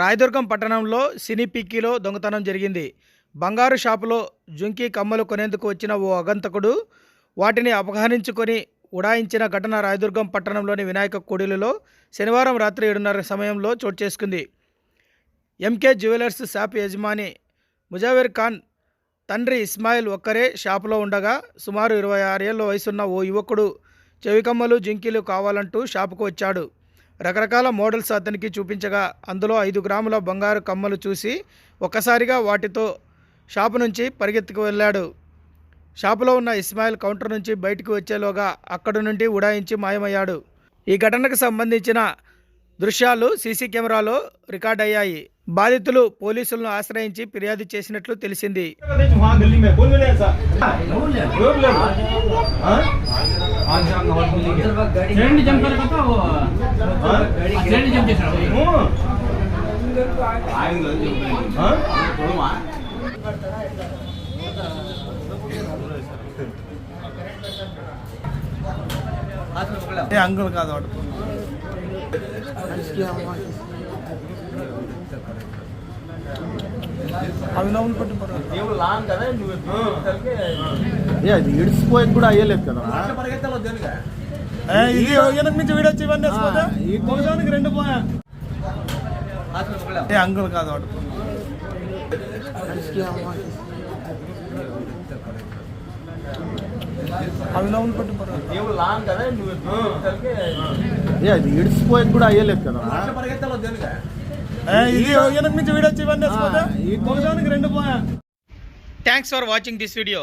రాయదుర్గం పట్టణంలో సినీ పిక్కీలో దొంగతనం జరిగింది. బంగారు షాపులో జుంకీ కమ్మలు కొనేందుకు వచ్చిన ఓ అగంతకుడు వాటిని అపహరించుకొని ఉడాయించిన ఘటన రాయదుర్గం పట్టణంలోని వినాయక కూడలిలో శనివారం రాత్రి ఏడున్నర సమయంలో చోటు చేసుకుంది. ఎంకే జ్యువెలర్స్ షాప్ యజమాని ముజావిర్ ఖాన్ తండ్రి ఇస్మాయిల్ ఒక్కరే షాపులో ఉండగా సుమారు ఇరవై ఆరేళ్ళ వయసున్న ఓ యువకుడు చెవికమ్మలు జింకీలు కావాలంటూ షాపుకు వచ్చాడు. రకరకాల మోడల్స్ అతనికి చూపించగా అందులో ఐదు గ్రాముల బంగారు కమ్మలు చూసి ఒక్కసారిగా వాటితో షాపు నుంచి పరిగెత్తుకు వెళ్ళాడు. షాపులో ఉన్న ఇస్మాయిల్ కౌంటర్ నుంచి బయటికి వచ్చేలోగా అక్కడి నుండి ఉడాయించి మాయమయ్యాడు. ఈ ఘటనకు సంబంధించిన దృశ్యాలు సీసీ కెమెరాలో రికార్డ్ అయ్యాయి బాధితులు పోలీసులను ఆశ్రయించి ఫిర్యాదు చేసినట్లు తెలిసింది. రాజ్యాంగ వర్కింగ్ చేయండి జంప్ కదా చేయండి జంప్ చేశారు? అంగులు కాదు వాడు. అవి నవ్వులు పట్టు దేవుడు లాంగ్ కదా నువ్వు ఏ అది ఇడిచిపోయేది కూడా అయ్యలేదు కదా. ఇది వెనక నుంచి వీడొచ్చి ఇవన్నీ ఈ కోసానికి రెండు పోయా. అంకుల్ కాదు వాడు. అవి లోన్ పట్టు అది ఇడిచిపోయేది కూడా అయ్యలేదు కదా. ఇది వెనక నుంచి వీడొచ్చి ఇవన్నీ ఈ కోసానికి రెండు పోయా. Thanks for watching this video